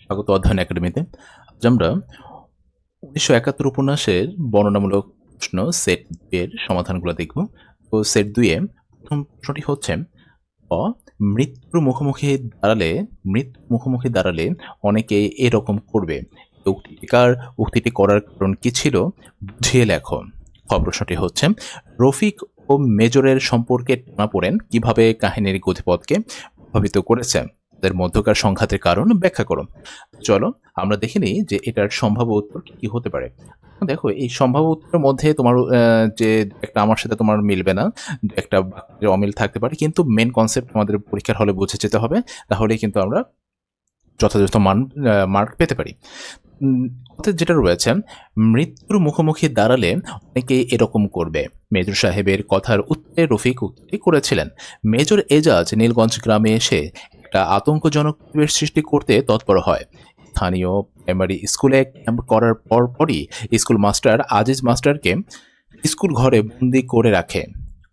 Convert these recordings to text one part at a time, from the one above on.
স্বাগত অধ্যয়ন একাডেমিতে। আজ আমরা উনিশশো একাত্তর উপন্যাসের বর্ণনামূলক প্রশ্ন সেট এর সমাধানগুলো দেখব। তো সেট দুইয়ে প্রথম প্রশ্নটি হচ্ছে, অ মৃত্যুর মুখোমুখি দাঁড়ালে, মৃত্যু মুখোমুখি দাঁড়ালে অনেকে এরকম করবে। উক্তিটিকার উক্তিটি করার কারণ কি ছিল? বুঝিয়ে লেখো। খ প্রশ্নটি হচ্ছে, রফিক ও মেজরের সম্পর্কে টানা পড়েন কীভাবে কাহিনীর গতিপথকে প্রভাবিত করেছে? তাদের মধ্যকার সংঘাতের কারণ ব্যাখ্যা করো চলো আমরা দেখে নিই যে এটার সম্ভাব্য উত্তর কি হতে পারে। দেখো, এই সম্ভাব্য উত্তরের মধ্যে তোমার যে একটা আমার সাথে তোমার মিলবে না, একটা অমিল থাকতে পারে, কিন্তু মেন কনসেপ্ট আমাদের পরীক্ষার হলে বুঝে যেতে হবে তাহলে কিন্তু আমরা যথাযথ মান মার্ক পেতে পারি। যেটা রয়েছে, মৃত্যুর মুখোমুখি দাঁড়ালে অনেকে এরকম করবে। মেজর সাহেবের কথার উত্তরে রফিক উক্তি করেছিলেন। মেজর এজাজ নীলগঞ্জ গ্রামে এসে একটা আতঙ্কজনক পরিবেশ সৃষ্টি করতে তৎপর হয়। স্থানীয় প্রাইমারি স্কুলে ক্যাম্প করার পরপরই স্কুল মাস্টার আজিজ মাস্টারকে স্কুল ঘরে বন্দি করে রাখে।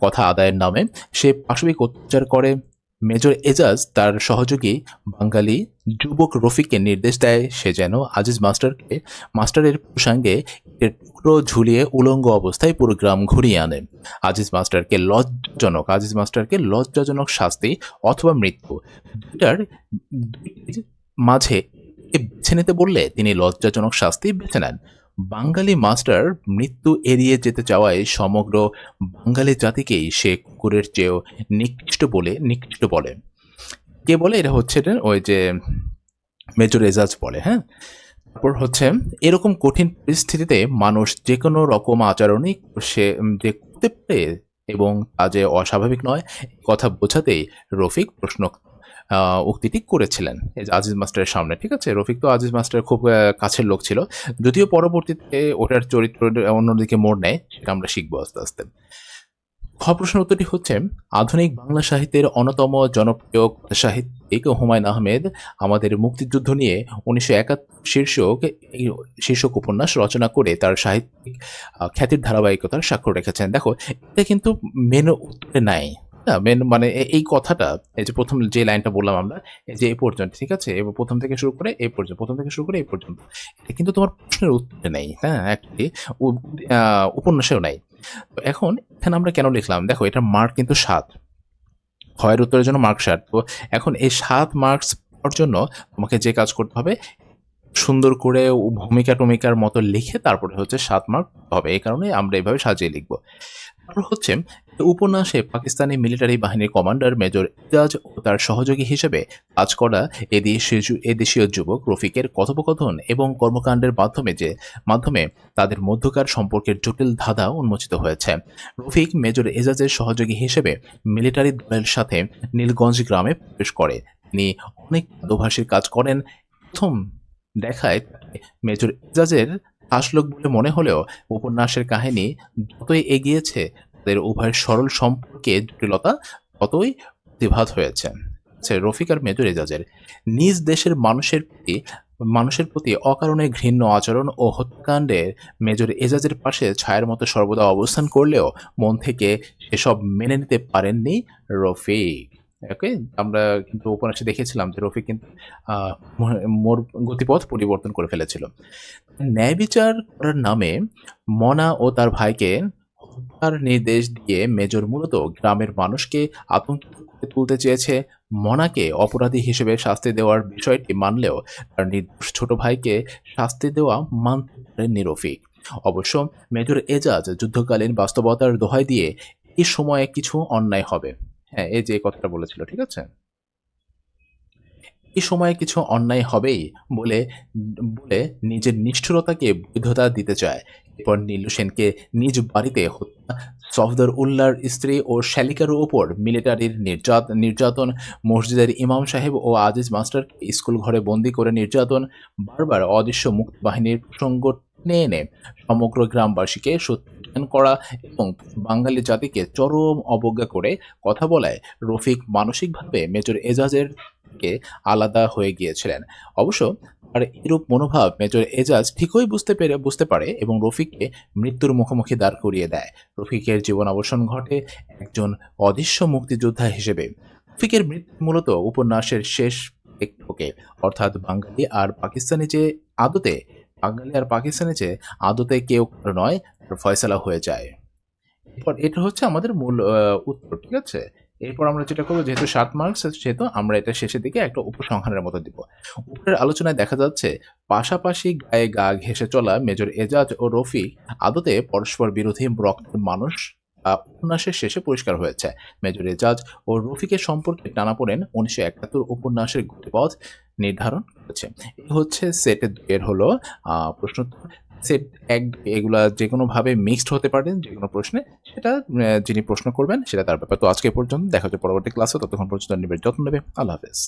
কথা আদায়ের নামে সে পাশবিক অত্যাচার করে। মেজর এজাজ তার সহযোগী বাঙালি যুবক রফিককে নির্দেশ দেয় সে যেন আজিজ মাস্টারকে, মাস্টারের প্রসঙ্গে টুকরো ঝুলিয়ে উলঙ্গ অবস্থায় পুরো গ্রাম ঘুরিয়ে আনে। আজিজ মাস্টারকে লজ্জাজনক, আজিজ মাস্টারকে লজ্জাজনক শাস্তি অথবা মৃত্যু দুটার মাঝে বেছে নিতে বললে তিনি লজ্জাজনক শাস্তি বেছে নেন। বাঙালি মাস্টার মৃত্যু এড়িয়ে যেতে চাওয়ায় সমগ্র বাঙালি জাতিকেই সে কুকুরের চেয়েও নিকৃষ্ট বলে নিকৃষ্ট বলে। কে বলে? এটা হচ্ছে ওই যে মেজর এজাজ বলে হ্যাঁ? তারপর হচ্ছে, এরকম কঠিন পরিস্থিতিতে মানুষ যে কোনো রকম আচরণই সে যে করতে পারে এবং তা যে অস্বাভাবিক নয় কথা বোঝাতেই রফিক প্রশ্ন উক্তিটি করেছিলেন। আজিজ মাস্টারের সামনে, ঠিক আছে? রফিক তো আজিজ মাস্টারের খুব কাছের লোক ছিল। যদিও পরবর্তীতে ওটার চরিত্র অন্যদিকে মোড় নেয়, সেটা আমরা শিখব আস্তে আস্তে। খ প্রশ্নের উত্তরটি হচ্ছে, আধুনিক বাংলা সাহিত্যের অন্যতম জনপ্রিয় সাহিত্যিক হুমায়ুন আহমেদ আমাদের মুক্তিযুদ্ধ নিয়ে উনিশশো একাত্তর শীর্ষক শীর্ষক উপন্যাস রচনা করে তার সাহিত্যিক খ্যাতির ধারাবাহিকতার স্বাক্ষর রেখেছেন। দেখো, এটা কিন্তু মেন উত্তরে নাই। না মেন মানে এই কথাটা, এই যে প্রথম যে লাইনটা বললাম আমরা, এই যে এই পর্যন্ত, ঠিক আছে? এবার প্রথম থেকে শুরু করে এই পর্যন্ত, প্রথম থেকে শুরু করে এই পর্যন্ত, এটা কিন্তু তোমার প্রশ্নের উত্তরে নেই হ্যাঁ? একটি উপন্যাসেও নাই। তো এখন এখানে আমরা কেন লিখলাম? দেখো এটা মার্ক কিন্তু সাত। ক্ষয়ের উত্তরের জন্য মার্ক সাত। তো এখন এই সাত মার্কস পাওয়ার জন্য তোমাকে যে কাজ করতে হবে, সুন্দর করে ভূমিকা টমিকার মতো লিখে তারপরে হচ্ছে সাত মার্ক হবে। এই কারণে আমরা এইভাবে সাজিয়ে লিখব। তারপর হচ্ছে উপন্যাসে পাকিস্তানি মিলিটারি বাহিনীর কমান্ডার মেজর ইজাজ ও তার সহযোগী হিসেবে কাজ করা এদেশীয় যুবক রফিকের কথোপকথন এবং কর্মকাণ্ডের মাধ্যমে যে, মাধ্যমে তাদের মধ্যকার সম্পর্কের জটিল ধাঁধা উন্মোচিত হয়েছে। রফিক মেজর এজাজের সহযোগী হিসেবে মিলিটারি দলের সাথে নীলগঞ্জ গ্রামে প্রবেশ করে। তিনি অনেক দোভাষীর কাজ করেন। প্রথম দেখায় মেজর এজাজের আসলোক বলে মনে হলেও উপন্যাসের কাহিনী যতই এগিয়েছে তাদের উভয়ের সরল সম্পর্কে জটিলতা ততই প্রতিভাত হয়েছে? রফিক আর মেজর এজাজের নিজ দেশের মানুষের প্রতি মানুষের প্রতি অকারণে ঘৃণ্য আচরণ ও হত্যাকাণ্ডে মেজর এজাজের পাশে ছায়ার মতো সর্বদা অবস্থান করলেও মন থেকে সেসব মেনে নিতে পারেননি রফিক। ওকে, আমরা কিন্তু উপন্যাসে দেখেছিলাম যে রফিক কিন্তু মোর গতিপথ পরিবর্তন করে ফেলেছিল। ন্যায় বিচার করার নামে মনা ও তার ভাইকে হত্যার নির্দেশ দিয়ে মেজর মূলত গ্রামের মানুষকে আতঙ্কিত করে তুলতে চেয়েছে। মনাকে অপরাধী হিসেবে শাস্তি দেওয়ার বিষয়টি মানলেও তার নির্দোষ ছোট ভাইকে শাস্তি দেওয়া মানতে পারেননি রফিক। অবশ্য মেজর এজাজ যুদ্ধকালীন বাস্তবতার দোহাই দিয়ে এই সময়ে কিছু অন্যায় হবে। হ্যাঁ এই যে কথাটা বলেছিল, ঠিক আছে? এই সময়ে কিছু অন্যায় হবেই বলে বলে নিজের নিষ্ঠুরতাকে বৈধতা দিতে চায়। এরপর নীলু সেনকে নিজ বাড়িতে হত্যা, সফদর উল্লার স্ত্রী ও শ্যালিকার ওপর মিলিটারির নির্যাত, নির্যাতন, মসজিদের ইমাম সাহেব ও আজিজ মাস্টার স্কুল ঘরে বন্দি করে নির্যাতন, বারবার অদৃশ্য মুক্ত বাহিনীর প্রসঙ্গ টেনে এনে সমগ্র গ্রামবাসীকে সত্যায়ন করা এবং বাঙালি জাতিকে চরম অবজ্ঞা করে কথা বলায় রফিক মানসিকভাবে মেজর এজাজের থেকে আলাদা হয়ে গিয়েছিলেন। অবশ্য আর এরূপ মনোভাব মেজর এজাজ ঠিকই বুঝতে পেরে, বুঝতে পারে এবং রফিককে মৃত্যুর মুখোমুখি দাঁড় করিয়ে দেয়। রফিকের জীবন অবসান ঘটে একজন অদৃশ্য মুক্তিযোদ্ধা হিসেবে। রফিকের মৃত্যু মূলত উপন্যাসের শেষ সম্পর্কে অর্থাৎ বাঙালি আর পাকিস্তানি যে আদতে, বাঙালি আর পাকিস্তানি যে আদতে কেউ নয় ফয়সালা হয়ে যায়। এরপর এটা হচ্ছে আমাদের মূল উত্তর, ঠিক আছে? এরপর আমরা যেটা করব যেহেতু সাত মার্কস সেহেতু আমরা এটা শেষের দিকে একটা উপসংহারের মতো দিব। উপরের আলোচনায় দেখা যাচ্ছে পাশাপাশি গায়ে গা ঘেঁষে চলা মেজর এজাজ ও রফিক আদতে পরস্পর বিরোধী রক্তের মানুষ উপন্যাসের শেষে পরিষ্কার হয়েছে। মেজর এজাজ ও রফিকের সম্পর্কে টানাপোড়েন উনিশশো একাত্তর উপন্যাসের গতিপথ নির্ধারণ করেছে। এই হচ্ছে সেট এর হলো আহ, প্রশ্ন সেট এক, এগুলা যে কোনোভাবে মিক্সড হতে পারেন যে কোনো প্রশ্নে, সেটা যিনি প্রশ্ন করবেন, সেটা তার ব্যাপার। তো আজকে পর্যন্ত, দেখা হচ্ছে পরবর্তী ক্লাসে ততক্ষণ পর্যন্ত নিবে যত্ন নেবে। আল্লাহ হাফেজ।